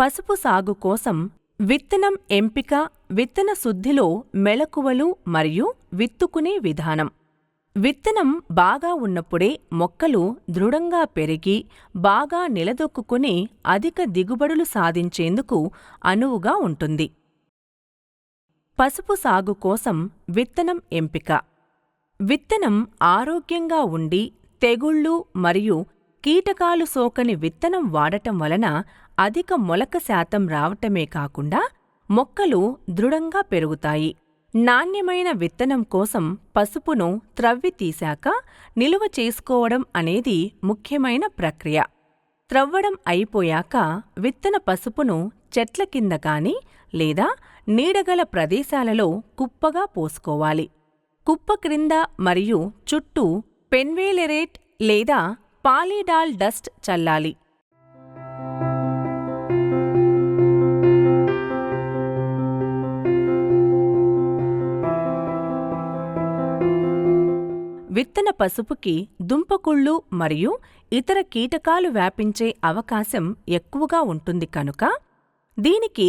పసుపు సాగు కోసం విత్తనం ఎంపిక విత్తన శుద్ధిలో మెలకువలు మరియు విత్తుకునే విధానం. విత్తనం బాగా ఉన్నప్పుడే మొక్కలు దృఢంగా పెరిగి బాగా నిలదొక్కుని అధిక దిగుబడులు సాధించేందుకు అనువుగా ఉంటుంది. పసుపు సాగు కోసం విత్తనం ఎంపిక. విత్తనం ఆరోగ్యంగా ఉండి తెగుళ్ళు మరియు కీటకాలు సోకని విత్తనం వాడటం వలన అధిక మొలక శాతం రావటమే కాకుండా మొక్కలు దృఢంగా పెరుగుతాయి. నాణ్యమైన విత్తనం కోసం పసుపును త్రవ్వి తీశాక నిలువ చేసుకోవడం అనేది ముఖ్యమైన ప్రక్రియ. త్రవ్వడం అయిపోయాక విత్తన పసుపును చెట్ల కింద కానీ లేదా నీడగల ప్రదేశాలలో కుప్పగా పోసుకోవాలి. కుప్ప క్రింద మరియు చుట్టూ పెన్వేలెరేట్ లేదా పాలీడాల్ డస్ట్ చల్లాలి. విత్తన పసుపుకి దుంపకుళ్ళు మరియు ఇతర కీటకాలు వ్యాపించే అవకాశం ఎక్కువగా ఉంటుంది కనుక దీనికి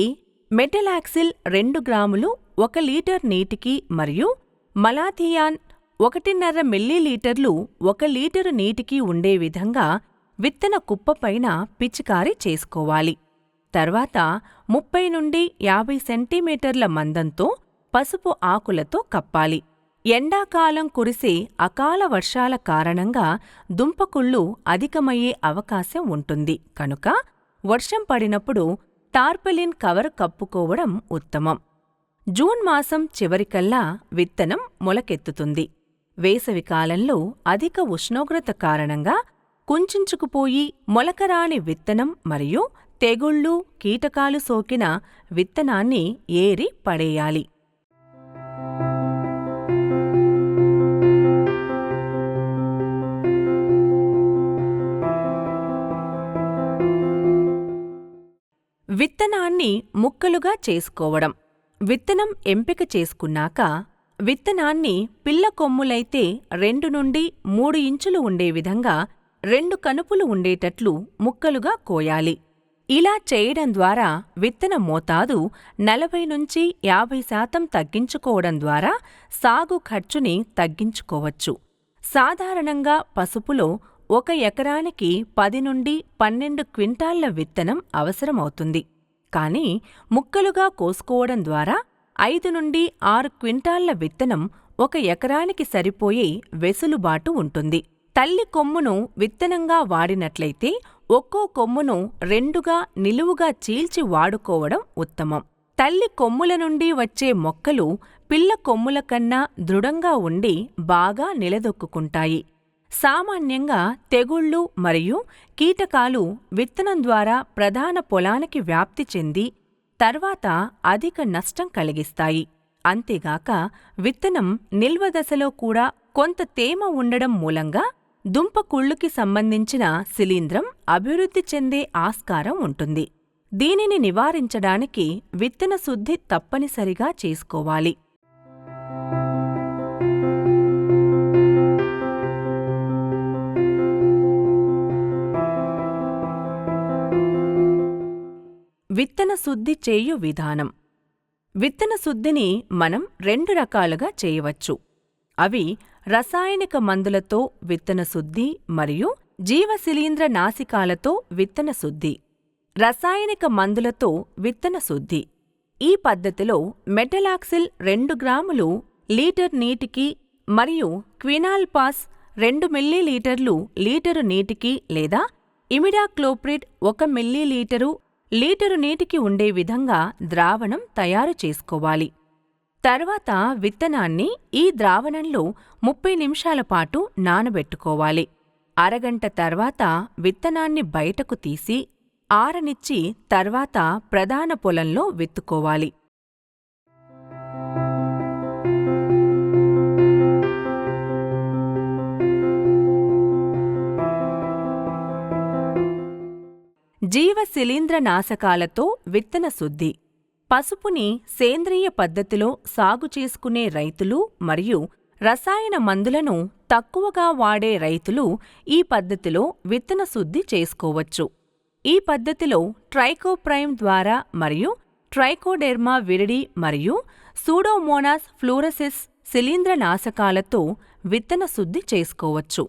మెటలాక్సిల్ రెండు గ్రాములు ఒక లీటర్ నీటికి మరియు మలాథియాన్ ఒకటిన్నర మిల్లీలీటర్లు ఒక లీటరు నీటికి ఉండే విధంగా విత్తన కుప్పపైన పిచికారీ చేసుకోవాలి. తర్వాత ముప్పై నుండి యాభై సెంటీమీటర్ల మందంతో పసుపు ఆకులతో కప్పాలి. ఎండాకాలం కురిసే అకాల వర్షాల కారణంగా దుంపకుళ్ళు అధికమయ్యే అవకాశం ఉంటుంది. కనుక వర్షం పడినప్పుడు టార్పలిన్ కవర్ కప్పుకోవడం ఉత్తమం. జూన్ మాసం చివరికల్లా విత్తనం మొలకెత్తుతుంది. వేసవికాలంలో అధిక ఉష్ణోగ్రత కారణంగా కుంచుకుపోయి మొలకరాని విత్తనం మరియు తెగుళ్ళు కీటకాలు సోకిన విత్తనాన్ని ఏరి పడేయాలి. విత్తనాన్ని ముక్కలుగా చేసుకోవడం. విత్తనం ఎంపిక చేసుకున్నాక విత్తనాన్ని పిల్ల కొమ్ములైతే రెండు నుండి మూడు ఇంచులు ఉండే విధంగా రెండు కనుపులు ఉండేటట్లు ముక్కలుగా కోయాలి. ఇలా చేయడం ద్వారా విత్తన మోతాదు నలభై నుంచి యాభై శాతం తగ్గించుకోవడం ద్వారా సాగు ఖర్చుని తగ్గించుకోవచ్చు. సాధారణంగా పసుపులో ఒక ఎకరానికి పది నుండి పన్నెండు క్వింటాళ్ళ విత్తనం అవసరమవుతుంది. కానీ ముక్కలుగా కోసుకోవడం ద్వారా ఐదు నుండి ఆరు క్వింటాళ్ళ విత్తనం ఒక ఎకరానికి సరిపోయే వెసులుబాటు ఉంటుంది. తల్లి కొమ్మును విత్తనంగా వాడినట్లయితే ఒక్కో కొమ్మును రెండుగా నిలువుగా చీల్చి వాడుకోవడం ఉత్తమం. తల్లి కొమ్ముల నుండి వచ్చే మొక్కలు పిల్ల కొమ్ముల కన్నా దృఢంగా ఉండి బాగా నిలదొక్కుంటాయి సామాన్యంగా తెగుళ్ళు మరియు కీటకాలు విత్తనం ద్వారా ప్రధాన పొలానికి వ్యాప్తి చెంది తర్వాత అధిక నష్టం కలిగిస్తాయి. అంతేగాక విత్తనం నిల్వ దశలో కూడా కొంత తేమ ఉండడం మూలంగా దుంప కుళ్ళుకి సంబంధించిన శిలీంధ్రం అభివృద్ధి చెందే ఆస్కారం ఉంటుంది. దీనిని నివారించడానికి విత్తన శుద్ధి తప్పనిసరిగా చేసుకోవాలి. శుద్ధి చేయు విధానం. విత్తన శుద్ధిని మనం రెండు రకాలుగా చేయవచ్చు. అవి రసాయనిక మందులతో విత్తన శుద్ధి మరియు జీవశిలీంద్ర నాసికాలతో విత్తన శుద్ధి రసాయనిక మందులతో విత్తన శుద్ధి ఈ పద్ధతిలో మెటలాక్సిల్ రెండు గ్రాములు లీటర్ నీటికి మరియు క్వినాల్పాస్ రెండు మిల్లీలీటర్లు లీటరు నీటికి లేదా ఇమిడాక్లోప్రిడ్ ఒక మిల్లీలీటరు లీటరు నీటికి ఉండే విధంగా ద్రావణం తయారు చేసుకోవాలి. తర్వాత విత్తనాన్ని ఈ ద్రావణంలో ముప్పై నిమిషాల పాటు నానబెట్టుకోవాలి. అరగంట తర్వాత విత్తనాన్ని బయటకు తీసి ఆరనిచ్చి తర్వాత ప్రధాన పొలంలో విత్తుకోవాలి. జీవ శిలీంద్రనాశకాలతో విత్తన శుద్ధి. పసుపుని సేంద్రియ పద్ధతిలో సాగు చేసుకునే రైతులు మరియు రసాయన మందులను తక్కువగా వాడే రైతులు ఈ పద్ధతిలో విత్తన శుద్ధి చేసుకోవచ్చు. ఈ పద్ధతిలో ట్రైకోప్రైమ్ ద్వారా మరియు ట్రైకోడెర్మా విరిడి మరియు సూడోమోనాస్ ఫ్లూరసిస్ శిలీంద్రనాశకాలతో విత్తన శుద్ధి చేసుకోవచ్చు.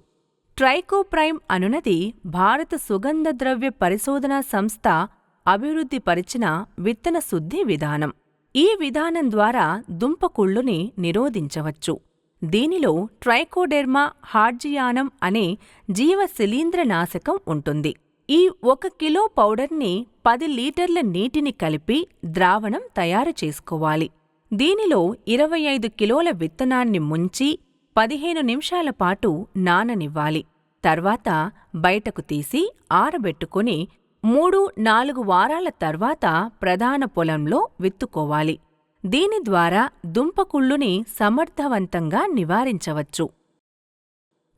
ట్రైకోప్రైమ్ అనునది భారత సుగంధ ద్రవ్య పరిశోధనా సంస్థ అభివృద్ధిపరిచిన విత్తన శుద్ధి విధానం. ఈ విధానం ద్వారా దుంపకుళ్ళుని నిరోధించవచ్చు. దీనిలో ట్రైకోడెర్మా హార్జియానం అనే జీవ శిలీంద్రనాశకం ఉంటుంది. ఈ ఒక కిలో పౌడర్ని పది లీటర్ల నీటిని కలిపి ద్రావణం తయారు చేసుకోవాలి. దీనిలో ఇరవై ఐదు కిలోల విత్తనాన్ని ముంచి పదిహేను నిమిషాల పాటు నాననివ్వాలి. తర్వాత బయటకు తీసి ఆరబెట్టుకుని మూడు నాలుగు వారాల తర్వాత ప్రధాన పొలంలో విత్తుకోవాలి. దీని ద్వారా దుంపకుళ్ళుని సమర్థవంతంగా నివారించవచ్చు.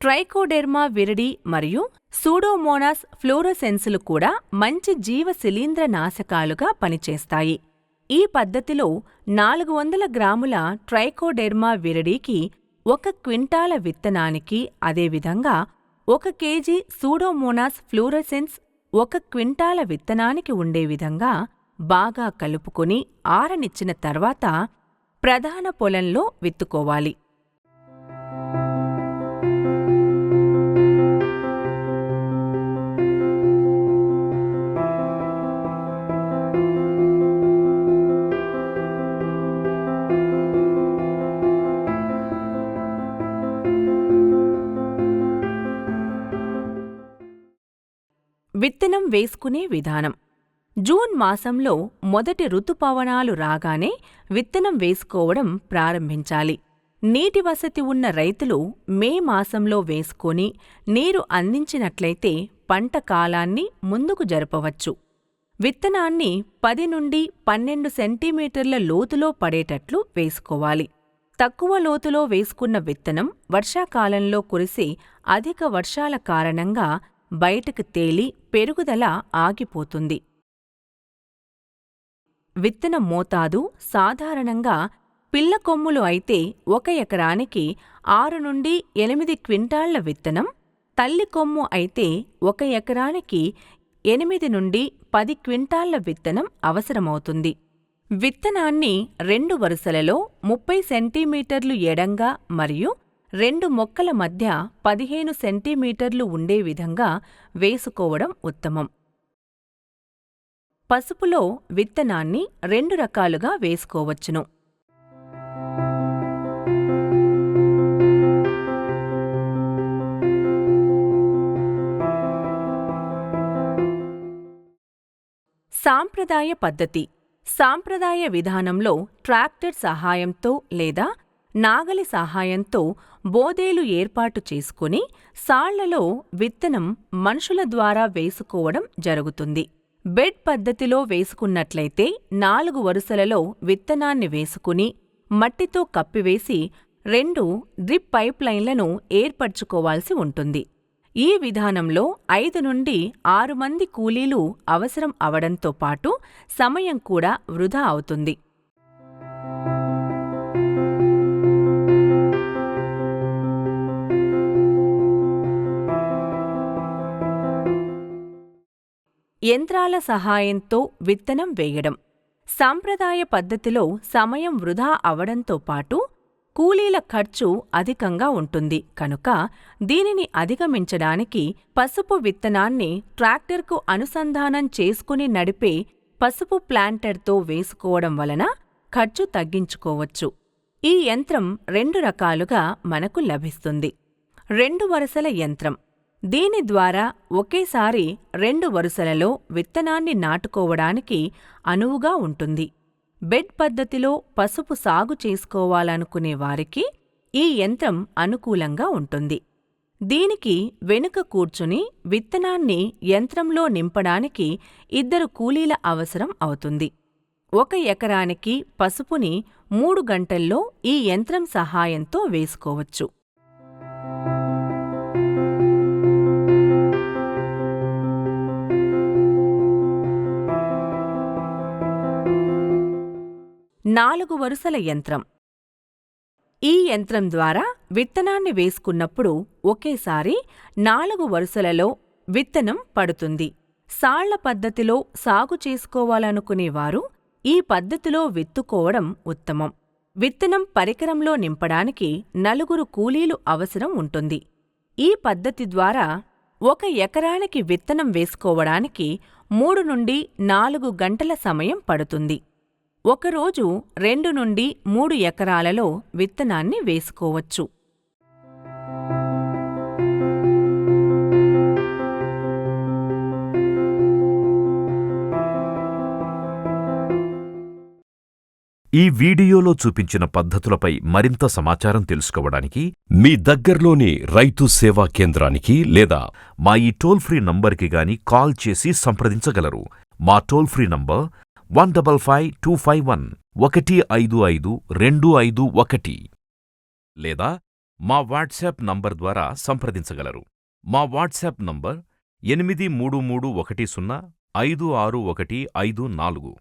ట్రైకోడెర్మా విరిడి మరియు సూడోమోనాస్ ఫ్లోరోసెన్సులు కూడా మంచి జీవ శిలీంద్ర నాశకాలుగా పనిచేస్తాయి. ఈ పద్ధతిలో నాలుగు వందల గ్రాముల ట్రైకోడెర్మా విరడీకి ఒక క్వింటాల విత్తనానికి అదేవిధంగా ఒక కేజీ సూడోమోనాస్ ఫ్లూరసెన్స్ ఒక క్వింటాల విత్తనానికి ఉండే విధంగా బాగా కలుపుకొని ఆరనిచ్చిన తర్వాత ప్రధాన పొలంలో విత్తుకోవాలి. విత్తనం వేసుకునే విధానం. జూన్ మాసంలో మొదటి ఋతుపవనాలు రాగానే విత్తనం వేసుకోవడం ప్రారంభించాలి. నీటి వసతి ఉన్న రైతులు మే మాసంలో వేసుకొని నీరు అందించినట్లయితే పంట కాలాన్ని ముందుకు జరపవచ్చు. విత్తనాన్ని పది నుండి పన్నెండు సెంటీమీటర్ల లోతులో పడేటట్లు వేసుకోవాలి. తక్కువ లోతులో వేసుకున్న విత్తనం వర్షాకాలంలో కురిసే అధిక వర్షాల కారణంగా బయటకు తేలి పెరుగుదల ఆగిపోతుంది. విత్తన మోతాదు సాధారణంగా పిల్ల కొమ్ములు అయితే ఒక ఎకరానికి ఆరు నుండి ఎనిమిది క్వింటాళ్ళ విత్తనం తల్లి కొమ్ము అయితే ఒక ఎకరానికి ఎనిమిది నుండి పది క్వింటాళ్ళ విత్తనం అవసరమవుతుంది. విత్తనాన్ని రెండు వరుసలలో ముప్పై సెంటీమీటర్లు ఎడంగా మరియు రెండు మొక్కల మధ్య పదిహేను సెంటీమీటర్లు ఉండే విధంగా వేసుకోవడం ఉత్తమం. పసుపులో విత్తనాన్ని రెండు రకాలుగా వేసుకోవచ్చును. సాంప్రదాయ పద్ధతి. సాంప్రదాయ విధానంలో ట్రాక్టర్ సహాయంతో లేదా నాగలి సహాయంతో బోదేలు ఏర్పాటు చేసుకుని సాళ్ళలో విత్తనం మనుషుల ద్వారా వేసుకోవడం జరుగుతుంది. బెడ్ పద్ధతిలో వేసుకున్నట్లయితే నాలుగు వరుసలలో విత్తనాన్ని వేసుకుని మట్టితో కప్పివేసి రెండు డ్రిప్ పైప్లైన్లను ఏర్పరచుకోవాల్సి ఉంటుంది. ఈ విధానంలో ఐదు నుండి ఆరు మంది కూలీలు అవసరం అవడంతో పాటు సమయం కూడా వృధా అవుతుంది. యంత్రాల సహాయంతో విత్తనం వేయడం. సాంప్రదాయ పద్ధతిలో సమయం వృధా అవడంతో పాటు కూలీల ఖర్చు అధికంగా ఉంటుంది. కనుక దీనిని అధిగమించడానికి పసుపు విత్తనాన్ని ట్రాక్టర్కు అనుసంధానం చేసుకుని నడిపే పసుపు ప్లాంటర్తో వేసుకోవడం వలన ఖర్చు తగ్గించుకోవచ్చు. ఈ యంత్రం రెండు రకాలుగా మనకు లభిస్తుంది. రెండు వరుసల యంత్రం. దీని ద్వారా ఒకేసారి రెండు వరుసలలో విత్తనాన్ని నాటుకోవడానికి అనువుగా ఉంటుంది. బెడ్ పద్ధతిలో పసుపు సాగు చేసుకోవాలనుకునే వారికి ఈ యంత్రం అనుకూలంగా ఉంటుంది. దీనికి వెనుక కూర్చుని విత్తనాన్ని యంత్రంలో నింపడానికి ఇద్దరు కూలీల అవసరం అవుతుంది. ఒక ఎకరానికి పసుపుని మూడు గంటల్లో ఈ యంత్రం సహాయంతో వేసుకోవచ్చు. నాలుగు వరుసల యంత్రం. ఈ యంత్రం ద్వారా విత్తనాన్ని వేసుకున్నప్పుడు ఒకేసారి నాలుగు వరుసలలో విత్తనం పడుతుంది. సాళ్ళ పద్ధతిలో సాగు చేసుకోవాలనుకునేవారు ఈ పద్ధతిలో విత్తుకోవడం ఉత్తమం. విత్తనం పరికరంలో నింపడానికి నలుగురు కూలీలు అవసరం ఉంటుంది. ఈ పద్ధతి ద్వారా ఒక ఎకరానికి విత్తనం వేసుకోవడానికి మూడు నుండి నాలుగు గంటల సమయం పడుతుంది. ఒకరోజు రెండు నుండి మూడు ఎకరాలలో విత్తనాన్ని వేసుకోవచ్చు. ఈ వీడియోలో చూపించిన పద్ధతులపై మరింత సమాచారం తెలుసుకోవడానికి మీ దగ్గర్లోని రైతు సేవా కేంద్రానికి లేదా మా ఈ టోల్ ఫ్రీ నంబర్కి గాని కాల్ చేసి సంప్రదించగలరు. మా toll free number one double five two five one ఒకటి ఐదు ఐదు రెండు ఐదు ఒకటి లేదా మా వాట్సాప్ నంబర్ ద్వారా సంప్రదించగలరు. మా వాట్సాప్ నంబర్ ఎనిమిది మూడు మూడు ఒకటి సున్నా ఐదు ఆరు ఒకటి ఐదు నాలుగు.